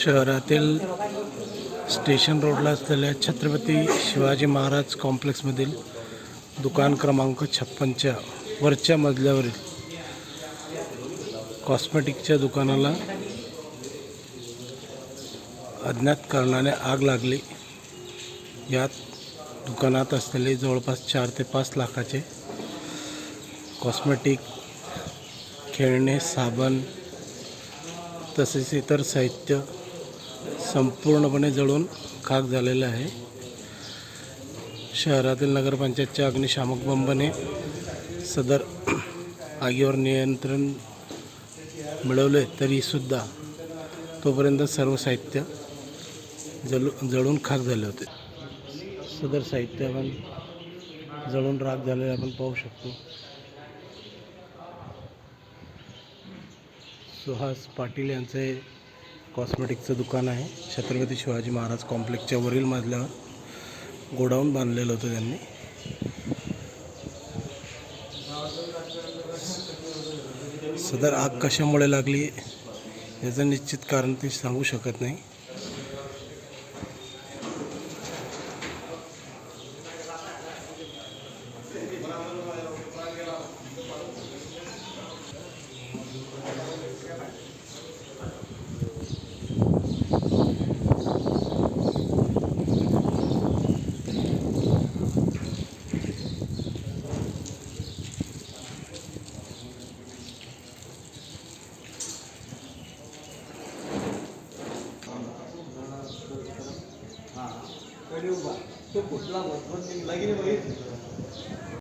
शहरातील स्टेशन रोडला असलेल्या छत्रपती शिवाजी महाराज कॉम्प्लेक्समधील दुकान क्रमांक छप्पनच्या वरच्या मजल्यावरील कॉस्मेटिकच्या दुकानाला अज्ञात कारणाने आग लागली. यात दुकानात असलेले जवळपास चार ते पाच लाखाचे कॉस्मेटिक खेळणे साबण तसेच इतर साहित्य संपूर्णपणे जळून खाक झालेलं आहे. शहरातील नगरपंचायतच्या अग्निशामक बंबने सदर आगीवर नियंत्रण मिळवले तरीसुद्धा तोपर्यंत सर्व साहित्य जलू जळून खाक झाले होते. सदर साहित्य आपण जळून राख झालेले आपण पाहू शकतो. सुहास पाटील यांचे कॉस्मेटिकचं दुकान आहे. छत्रपती शिवाजी महाराज कॉम्प्लेक्सच्या वरील मजल्यावर गोडाऊन बांधलेलं होतं त्यांनी. सदर आग कशामुळे लागली याचं निश्चित कारण ते सांगू शकत नाही. कडे उभा. तो कुठला मजबूत निघला की